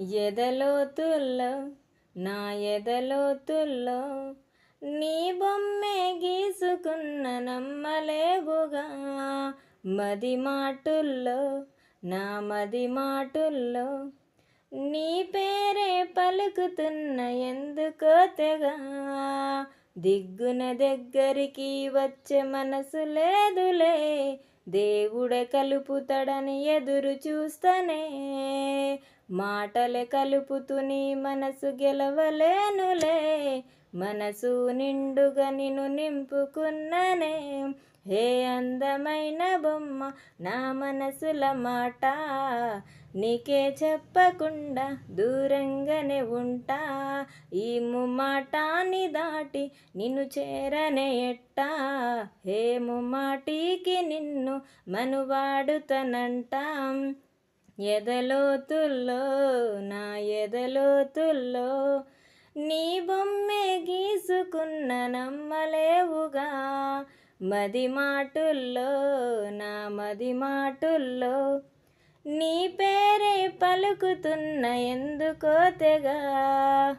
ఎదలోతుల్లో నా ఎదలోతుల్లో నీ బొమ్మే గీసుకున్న నమ్మలేవుగా. మది మాటుల్లో నా మది మాటుల్లో నీ పేరే పలుకుతున్న ఎందుకో తెగా. దిగ్గున దగ్గరికి వచ్చే మనసు లేదులే దేవుడే కలుపుతాడని ఎదురు చూస్తనే. మాటలే కలుపుతూ నీ మనసు గెలవలేనులే. మనసు నిండుగా నిన్ను నింపుకున్ననే. హే అందమైన బొమ్మ నా మనసుల మాట నీకే చెప్పకుండా దూరంగానే ఉంటా. ఈ ముమ్మాటాన్ని దాటి నిన్ను చేరనే ఎట్టా. హే ముమ్మాటికి నిన్ను మనువాడుతనంటాం. ఎదలోతుల్లో నా ఎదలోతుల్లో నీ బొమ్మే గీసుకున్న నమ్మలేవుగా. మది మాటుల్లో నా మది మాటుల్లో నీ పేరే పలుకుతున్న ఎందుకో తెగా.